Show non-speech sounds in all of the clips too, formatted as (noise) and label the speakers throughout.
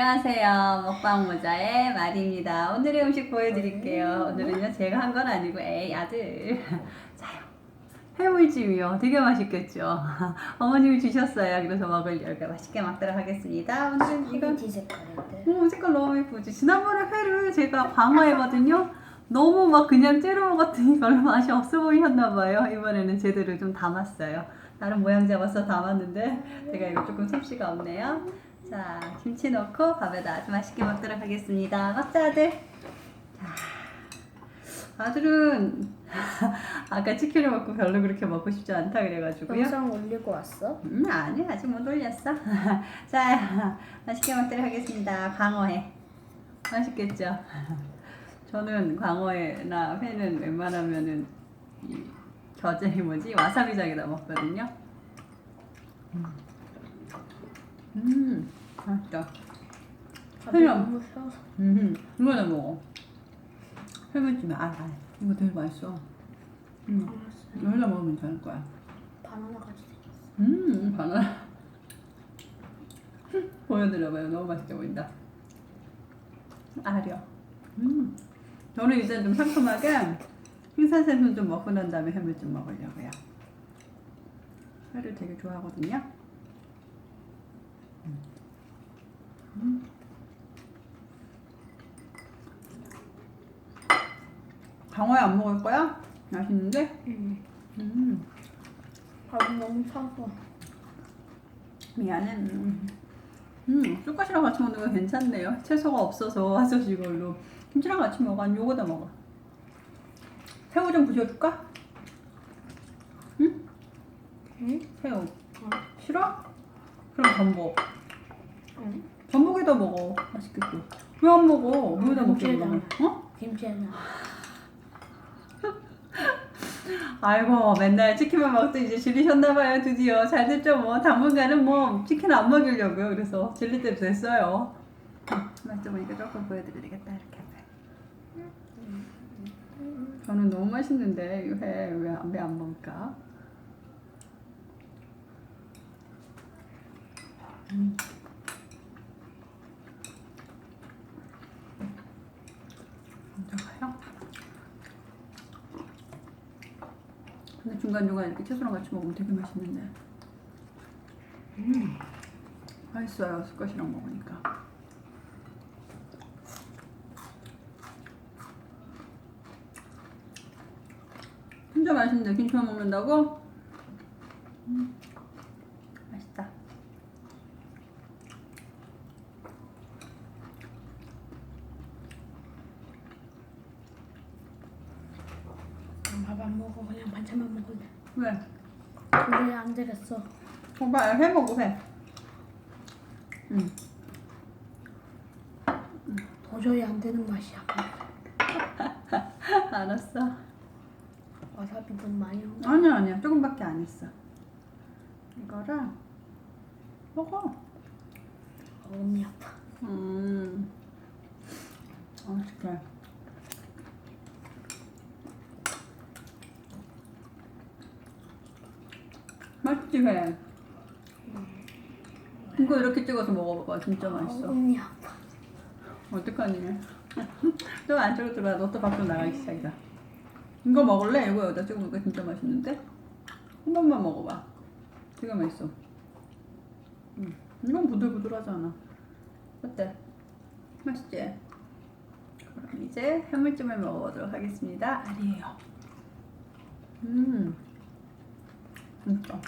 Speaker 1: 안녕하세요. 먹방 모자의 마리입니다. 오늘의 음식 보여드릴게요.
Speaker 2: 음.
Speaker 1: 오늘은요, 제가 한 건 아니고, 에이, 아들. 자요. 해물찜이요. 되게 맛있겠죠? (laughs) 어머님이 주셨어요. 그래서 먹으려고 맛있게 먹도록 하겠습니다. 오늘은 이건,
Speaker 2: 이건 색깔인데.
Speaker 1: 오, 색깔 너무 예쁘지? 지난번에 회를 제가 광어했거든요. 너무 막 그냥 째려 먹었더니 별로 맛이 없어 보이셨나봐요. 이번에는 제대로 좀 담았어요. 나름 모양 잡아서 담았는데, 제가 이거 조금 솜씨가 없네요. 자, 김치 넣고 밥에다 아주 맛있게 먹도록 하겠습니다. 먹자, 아들. 자, 아들은 (laughs) 아까 치킨을 먹고 별로 그렇게 먹고 싶지 않다 그래가지고요.
Speaker 2: 영상 올리고 왔어?
Speaker 1: 음, 아니, 아직 못 올렸어. (laughs) 자, 맛있게 먹도록 하겠습니다. 광어회. 맛있겠죠? 저는 광어회나 회는 웬만하면은 이 겨자이 뭐지? 와사비장에다 먹거든요. 음, 음 맛있다.
Speaker 2: 밥이
Speaker 1: 그냥.
Speaker 2: 너무 셔서.
Speaker 1: 음, 이거는 먹어. 해물찜에 아, 아, 이거 되게 맛있어. 음, 여기다 먹으면 될 거야.
Speaker 2: 바나나 같이 생겼어.
Speaker 1: 음, 바나나. (laughs) 보여드려봐요. 너무 맛있게 보인다. 아려. 음. 저는 일단 좀 상큼하게 흰살생선 좀 먹고 난 다음에 해물 좀 먹으려고요. 회를 되게 좋아하거든요. 음. 음. 강어에 안 먹을 거야? 맛있는데?
Speaker 2: 응.
Speaker 1: 음.
Speaker 2: 밥이 너무 셔서.
Speaker 1: 미안해. 음, 음, 쑥갓이랑 같이 먹는 거 괜찮네요. 채소가 없어서 하셔서 이걸로 김치랑 같이 먹어. 아니 요거다 먹어. 새우 좀 부셔줄까? 응?
Speaker 2: 응?
Speaker 1: 새우. 싫어? 그럼 전복.
Speaker 2: 응.
Speaker 1: 전복에다 먹어. 맛있겠고. 왜 안 먹어? 왜다 먹게
Speaker 2: 김치에다.
Speaker 1: 그러면? 어?
Speaker 2: 김치에는 (laughs)
Speaker 1: 아이고 맨날 치킨만 먹던 이제 질리셨나봐요 드디어 잘 됐죠 뭐 당분간은 뭐 치킨 안 먹이려고요 그래서 질릴 때 됐어요 맛좀 보니까 조금 보여드려야 되겠다 이렇게 저는 너무 맛있는데 회왜안 안 먹을까 음. 먼저 가요 근데 중간중간 이렇게 채소랑 같이 먹으면 되게 맛있는데. 음, 맛있어요. 숯갓이랑 먹으니까. 진짜 맛있는데 김치만 먹는다고? 음, 맛있다.
Speaker 2: 밥 안 먹어. 그냥 반찬만 먹을래.
Speaker 1: 왜?
Speaker 2: 도저히 안 되겠어.
Speaker 1: 오빠 회 먹어 회. 응.
Speaker 2: 도저히 안 되는 맛이야. (laughs)
Speaker 1: 알았어.
Speaker 2: 와사비 좀 많이 넣어.
Speaker 1: 아니야 아니야 조금밖에 안 했어. 이거랑 먹어.
Speaker 2: 어금니 아파.
Speaker 1: 음. 맛있게. 맛있지 회. 이거 이렇게 찍어서 먹어봐봐 진짜 맛있어.
Speaker 2: 어금니 아파.
Speaker 1: 어떡하니? 또 안쪽으로 들어와. 너 또 밖으로 나가기 시작이다. 이거 먹을래? 이거 여기다 찍어 먹으니까 진짜 맛있는데? 한 번만 먹어봐. 되게 맛있어. 음. 이건 부들부들하잖아. 어때? 맛있지? 그럼 이제 해물찜을 먹어보도록 하겠습니다. 알이에요. 음. 진짜.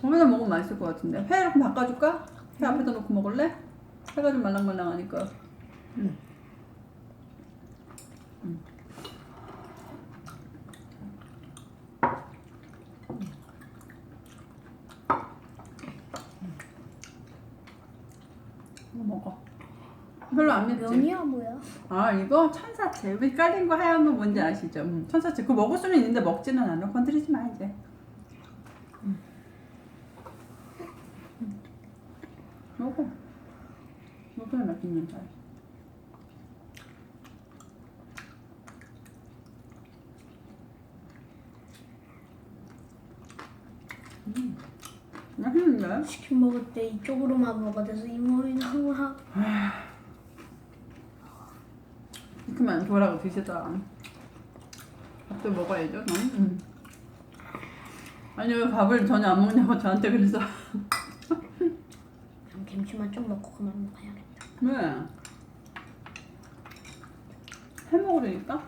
Speaker 1: 거기다 먹으면 맛있을 것 같은데. 회 이렇게 바꿔줄까? 회 앞에다 놓고 먹을래? 회가 좀 말랑말랑하니까. 음. 음. 이거 먹어. 별로 안 맵지?
Speaker 2: 면이야 뭐야?
Speaker 1: 아 이거 천사채 우리 깔린 거 하얀 거 뭔지 아시죠? 음, 천사채 그거 먹을 수는 있는데 먹지는 않아 건드리지 마 이제 음. 음. 먹어 먹어야 맛있는 줄 알지 맛있는데?
Speaker 2: 치킨 먹을 때 이쪽으로만 먹어대서 이모이 나와.
Speaker 1: 이렇게만 좋아라고 드시다. 밥도 먹어야죠, 너. 음. 아니 왜 밥을 전혀 안 먹냐고 저한테 그래서
Speaker 2: 김치만 좀 먹고 그만 먹어야겠다.
Speaker 1: 왜? 해 먹으려니까?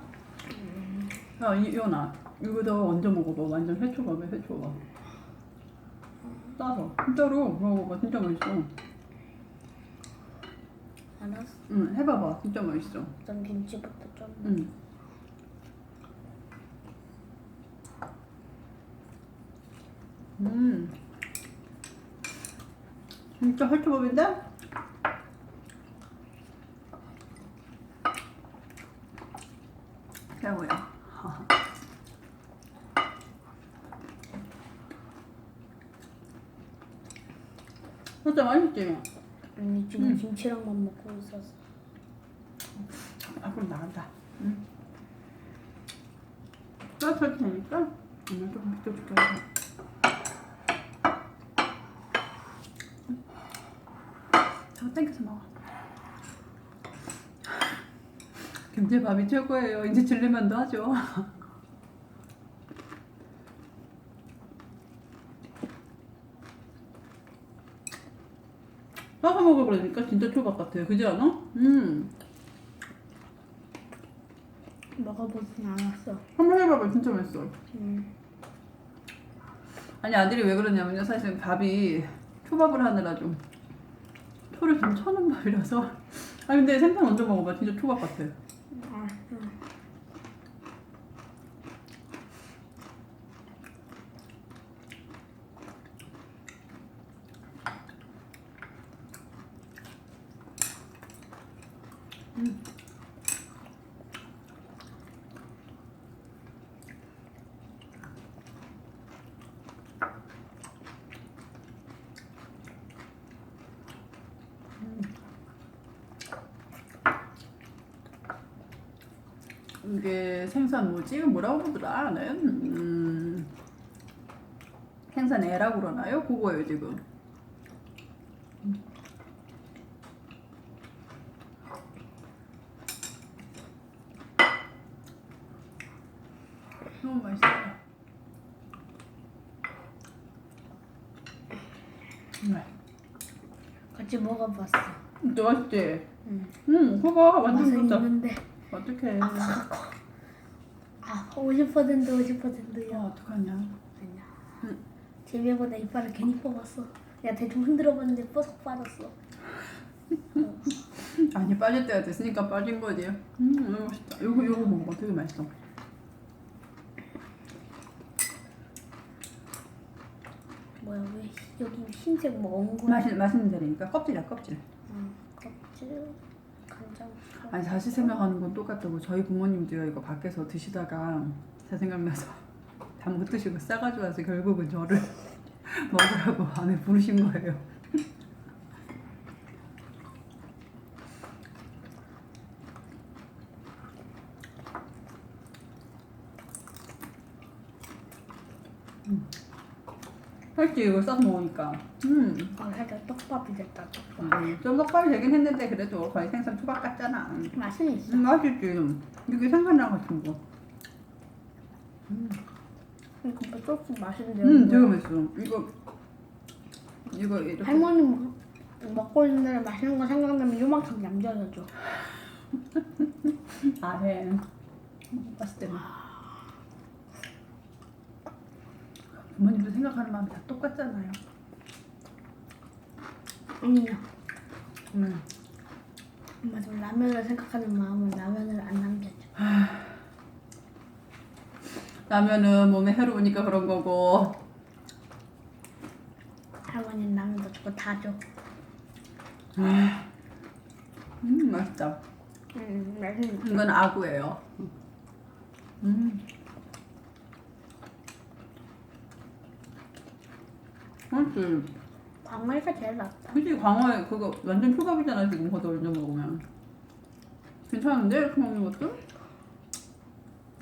Speaker 1: 야 이, 이거나 이거다 얹어 먹어봐 완전 회초밥에 회초밥 싸서 진짜로 먹어봐 진짜 맛있어
Speaker 2: 알았어.
Speaker 1: 응 해봐봐 진짜 맛있어
Speaker 2: 난 김치부터 좀.
Speaker 1: 응 음. 진짜 회초밥인데? 최고야. (laughs) 진짜 맛있지?
Speaker 2: 언니 지금
Speaker 1: 음.
Speaker 2: 김치랑만 먹고 있었어.
Speaker 1: 앞으로 나간다. 응. 따뜻할 테니까 엄마 조금 비켜줄게. 저 땡겨서 먹어. 김치밥이 최고예요. 이제 질리면도 하죠. (laughs) 싸서 먹어 그러니까 진짜 초밥 같아요. 그지 않아? 음.
Speaker 2: 먹어보진 않았어.
Speaker 1: 한번 해봐봐 진짜 맛있어
Speaker 2: 음.
Speaker 1: 아니 아들이 왜 그러냐면요 사실 밥이 초밥을 하느라 좀 초를 좀 쳐놓은 밥이라서. 아 근데 생선 얹어 먹어봐 진짜 초밥 같아
Speaker 2: 아, 음.
Speaker 1: 이게 생선 뭐지? 뭐라고 부르더라 네? 음, 생선 애라고 그러나요? 그거예요 지금 너무 맛있어요 네.
Speaker 2: 같이 먹어봤어.
Speaker 1: 진짜 맛있지?
Speaker 2: 응.
Speaker 1: 응 그거 완전
Speaker 2: 맛은
Speaker 1: 좋다
Speaker 2: 있는데
Speaker 1: 어떡해
Speaker 2: 아50% 50%야.
Speaker 1: 어, 어떡하냐
Speaker 2: 아니야.
Speaker 1: 응.
Speaker 2: 재미보다 이빨을 괜히 뽑았어. 내가 대충 흔들어봤는데 뽀석 빠졌어. 어.
Speaker 1: 아니 빠질 때가 됐으니까 빠진 거지. 음 너무 맛있다. 요거 요거 먹어봐. 되게 맛있어.
Speaker 2: 뭐야 왜 여기 흰색 뭐 엉거?
Speaker 1: 맛있 맛있는 데니까 껍질이야 껍질.
Speaker 2: 응. 껍질.
Speaker 1: 아니 다시 생각하는 건 똑같다고. 저희 부모님도요 이거 밖에서 드시다가 제 생각나서 (laughs) 다 못 드시고 싸가지고 와서 결국은 저를 (laughs) 먹으라고 안에 부르신 거예요. 맛있지 이거 싸서 먹으니까. 음.
Speaker 2: 어, 살짝 떡밥이 됐다. 떡밥.
Speaker 1: 음, 좀 떡밥이 되긴 했는데 그래도 거의 생선 초밥 같잖아. 음,
Speaker 2: 맛은 있어.
Speaker 1: 맛있지. 이게 생선랑 같은 거.
Speaker 2: 이거 뭐 소스 맛있는데.
Speaker 1: 음, 되게 맛있어. 이거 이거 이렇게
Speaker 2: 할머니 먹, 먹고 있는데 맛있는 거 생각나면 요만큼 남겨줘.
Speaker 1: 아해 맛있 때문에. 부모님도 생각하는 마음이 다 똑같잖아요.
Speaker 2: 아니야.
Speaker 1: 음.
Speaker 2: 맞아. 라면을 생각하는 마음은 라면을 안 남겨줘.
Speaker 1: 라면은 몸에 해로우니까 그런 거고.
Speaker 2: 할머니는 라면도 주고 다 줘.
Speaker 1: 음 맛있다.
Speaker 2: 음, 맛있는.
Speaker 1: 이건 아구예요. 음. 맛있지.
Speaker 2: 광어가 제일 낫다.
Speaker 1: 그치 광어에 그거 완전 초밥이잖아 지금 거기다 올려 먹으면 괜찮은데 이렇게 먹는 것도?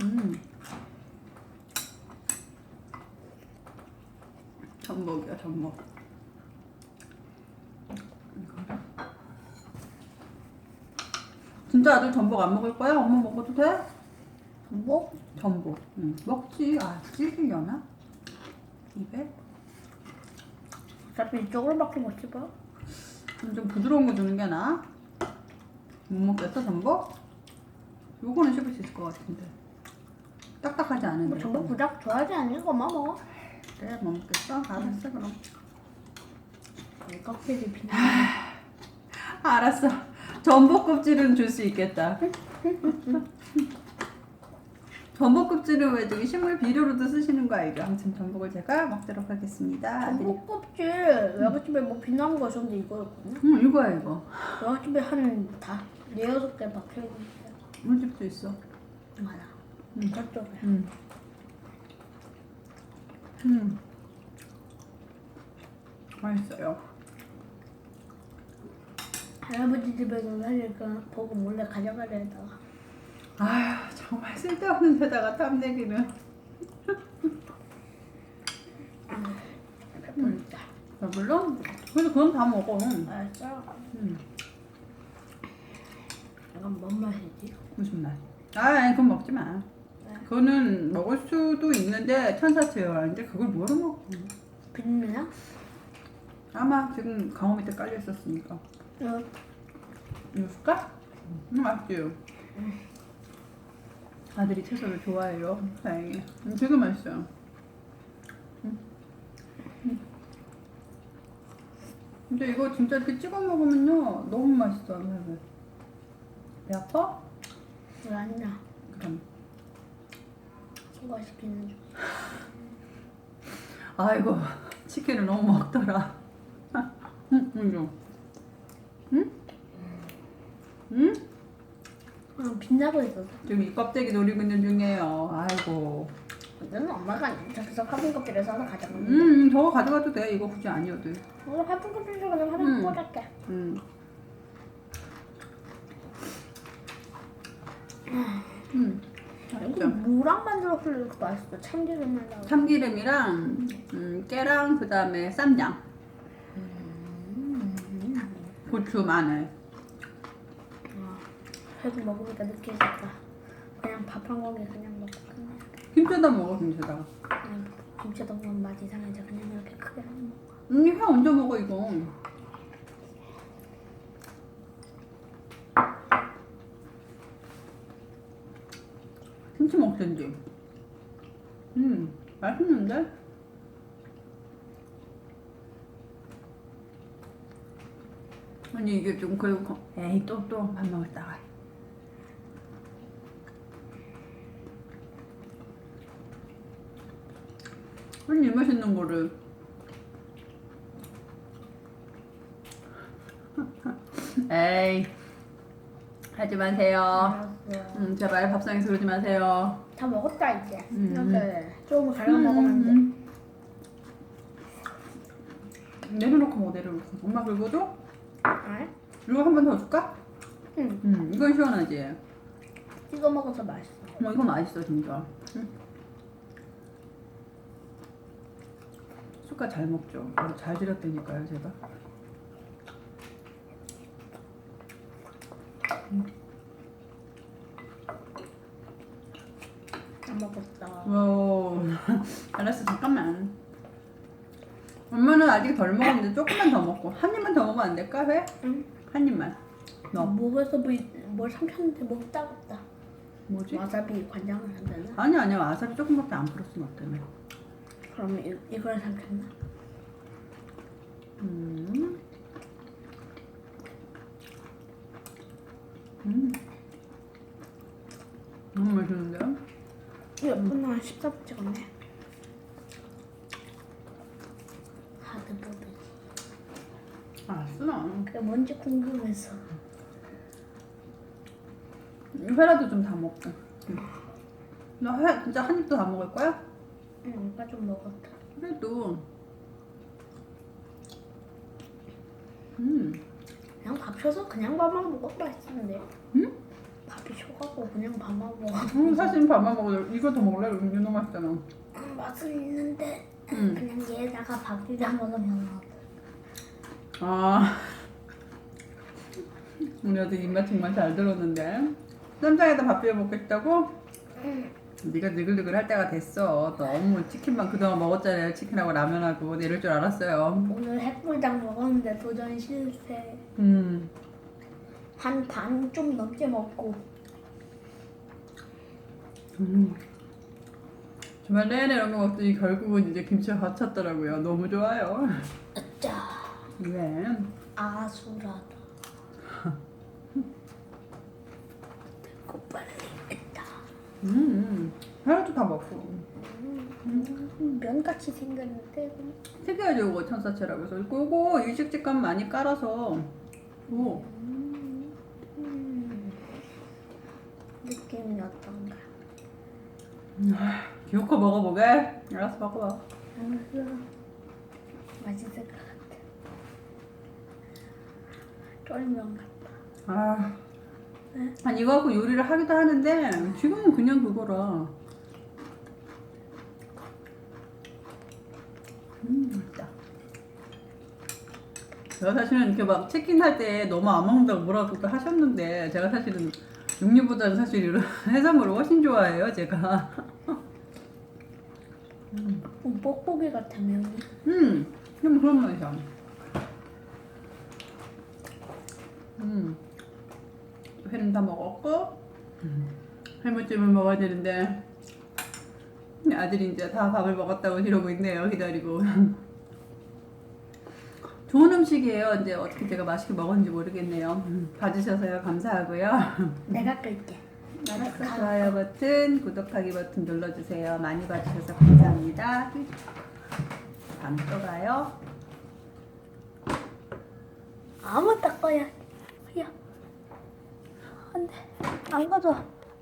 Speaker 1: 음 전복이야 전복. 진짜 아들 전복 안 먹을 거야? 엄마 먹어도 돼?
Speaker 2: 뭐?
Speaker 1: 전복. 응. 먹지. 아 질기려나? 입에?
Speaker 2: 어차피 이쪽으로밖에 못 씹어.
Speaker 1: 그럼 좀 부드러운 거 주는 게 나아? 못 먹겠어 전복? 요거는 씹을 수 있을 것 같은데. 딱딱하지 않은데.
Speaker 2: 뭐 전복 부작 좋아하지 않니? 엄마 먹어.
Speaker 1: 그래 못 먹겠어? 알았어 그럼.
Speaker 2: 이 껍질이 비나.
Speaker 1: 알았어. 전복 껍질은 줄 수 있겠다. (laughs) 전복 껍질은 왜 저기 식물 비료로도 쓰시는 거 알죠? 아무튼 전복을 제가 먹도록 하겠습니다.
Speaker 2: 전복 껍질 외갓집에 뭐 비나는 거 있었는데 이거였거든요.
Speaker 1: 응 이거야 이거.
Speaker 2: 외갓집에 한다 네여섯 개 박혀 있는데.
Speaker 1: 우리 집도 있어.
Speaker 2: 맞아.
Speaker 1: 응.
Speaker 2: 저쪽에.
Speaker 1: 응. 음. 맛있어요.
Speaker 2: 할아버지 집에서 사니까 보고 몰래 가져가려 했다가
Speaker 1: 아휴 정말 쓸데없는 데다가 탐내기는.
Speaker 2: 배부르다.
Speaker 1: 배불러? 그래도 그건 다 먹어. 음.
Speaker 2: 약간 뭔 맛이지?
Speaker 1: 무슨 맛? 아, 아니, 그건 먹지 마.
Speaker 2: 네.
Speaker 1: 그거는 먹을 수도 있는데 천사채여라는데 그걸 뭐로 먹어?
Speaker 2: 비누야?
Speaker 1: 아마 지금 강호 밑에 깔려 있었으니까.
Speaker 2: 어,
Speaker 1: 이거? 음, 맛있지? 아들이 채소를 좋아해요. 다행히. 음, 되게 맛있어요. 음. 음. 근데 이거 진짜 이렇게 찍어 먹으면요 너무 맛있어. 배배 아파?
Speaker 2: 아니야.
Speaker 1: 그럼.
Speaker 2: 소화시키는 중. (laughs)
Speaker 1: 아이고 치킨을 너무 먹더라. 응, 응, 응, 응?
Speaker 2: 응, 빛나고 있었어.
Speaker 1: 지금 이 껍데기 노리고 있는 중이에요. 아이고.
Speaker 2: 이거는 엄마가 저기서 화분 껍질을 사서 가져갔는데.
Speaker 1: 음, 저거 가져가도 돼. 이거 굳이 아니어도.
Speaker 2: 오늘 화분 껍질 좀 그냥 하나
Speaker 1: 음.
Speaker 2: 꽂을게.
Speaker 1: 음. 음.
Speaker 2: 이거
Speaker 1: 맛있죠?
Speaker 2: 무랑 만들어서 이렇게 맛있어. 참기름 말라고.
Speaker 1: 참기름이랑 음, 깨랑 그다음에 쌈장, 고추, 마늘.
Speaker 2: 회도 먹으니까 느껴졌다. 그냥 밥 한 공기 그냥 먹고 그냥
Speaker 1: 김치에다 먹어 김치에다가.
Speaker 2: 그냥 김치도 먹으면 맛 이상해져. 그냥 이렇게 크게 안 먹어.
Speaker 1: 음, 회 얹어 먹어 이거. 김치 먹든지. 음, 맛있는데? 아니 이게 좀 그리고 거- 에이 또 또 밥 먹었다가. 아니 이 맛있는 거를. 에이 하지 마세요.
Speaker 2: 알았어.
Speaker 1: 음, 제발 밥상에서 그러지 마세요.
Speaker 2: 다 먹었다 이제.
Speaker 1: 음.
Speaker 2: 이렇게 조금 갈아 먹으면 돼.
Speaker 1: 음. 내려놓고 먹어 내려놓고. 엄마 긁어줘?
Speaker 2: 알?
Speaker 1: 이거 한 번 더 줄까?
Speaker 2: 응.
Speaker 1: 음, 이건 시원하지.
Speaker 2: 찍어 먹어서 맛있어.
Speaker 1: 어, 이거 맛있어 진짜. 응. 숟갈 잘 먹죠. 잘 들였다니까요 제가.
Speaker 2: 다 먹었다.
Speaker 1: 와, 알았어 잠깐만. 엄마는 아직 덜 먹었는데 조금만 더 먹고 한 입만 더 먹으면 안 될까 회?
Speaker 2: 응.
Speaker 1: 한 입만. 너
Speaker 2: 목에서 뭐, 뭘 삼켰는데 목 따갑다.
Speaker 1: 뭐지?
Speaker 2: 와사비 관장을 한다나?
Speaker 1: 아니 아니야 와사비 조금밖에 안 풀었으면 어때요?
Speaker 2: 그럼 이, 이걸 삼켰나?
Speaker 1: 음. 음. 너무 맛있는데요?
Speaker 2: 이거 한 14분 찍었네. 하드보드.
Speaker 1: 아, 쓰나?
Speaker 2: 그게 뭔지 궁금해서.
Speaker 1: 회라도 좀 다 먹고. 응. 너회 진짜 한 입도 다 먹을 거야?
Speaker 2: 응, 오빠 좀 먹었다.
Speaker 1: 그래도. 음.
Speaker 2: 그냥 밥 쳐서 그냥 밥만 먹어도 맛있는데.
Speaker 1: 응?
Speaker 2: 밥이 쉬어가고 그냥 밥만 먹어.
Speaker 1: 음, 사실 밥만 먹어도 이거 더 먹을래? 윤호 맛있잖아.
Speaker 2: 음, 맛은 있는데
Speaker 1: 음.
Speaker 2: 그냥 얘에다가 밥 비벼 먹으면
Speaker 1: 아 우리 아들 입맛 정말 잘 들었는데 쌈장에다 밥 비벼 먹겠다고?
Speaker 2: 응.
Speaker 1: 네가 느글느글 할 때가 됐어. 너무 치킨만 그동안 먹었잖아요. 치킨하고 라면하고. 이럴 줄 알았어요.
Speaker 2: 오늘 햇불닭 먹었는데 도전 실패.
Speaker 1: 음.
Speaker 2: 한 반 좀 넘게 먹고.
Speaker 1: 음. 정말 내내 이런 거 먹더니 결국은 이제 김치가 갇혔더라고요. 너무 좋아요.
Speaker 2: 짜.
Speaker 1: 네
Speaker 2: 아수라다. (laughs) 했다.
Speaker 1: 음, 회로도 다 먹고
Speaker 2: 음, 면같이 생겼는데
Speaker 1: 특이하죠 이거 천사채라고 해서 그거 일식집감 많이 깔아서 오
Speaker 2: 음, 음. 느낌이 어떤가?
Speaker 1: 기호코 먹어보게 알았어 먹어봐
Speaker 2: 알았어. 맛있을 것 같아. 쫄면 같다.
Speaker 1: 아
Speaker 2: 네?
Speaker 1: 아니 이거 갖고 요리를 하기도 하는데 지금은 그냥 그거라. 음 맛있다. 제가 사실은 이렇게 막 치킨 할때 너무 안 먹는다고 뭐라고 또 하셨는데 제가 사실은 육류보다는 사실 이런 (laughs) 해산물을 훨씬 좋아해요 제가.
Speaker 2: 음, 뽁뽁이 같아 면이.
Speaker 1: 음, 좀 그런 맛이야. 음, 회는 다 먹었고, 음, 해물찜을 먹어야 되는데, 아들이 이제 다 밥을 먹었다고 이러고 있네요, 기다리고. (laughs) 좋은 음식이에요. 이제 어떻게 제가 맛있게 먹었는지 모르겠네요. 음, 봐주셔서 감사하고요. (laughs)
Speaker 2: 내가 끌게.
Speaker 1: 알았어. 좋아요 버튼, 구독하기 버튼 눌러주세요. 많이 봐주셔서 감사합니다. 다음 또 봐요.
Speaker 2: 아무 닦아야. 야, 안돼. 안 가져.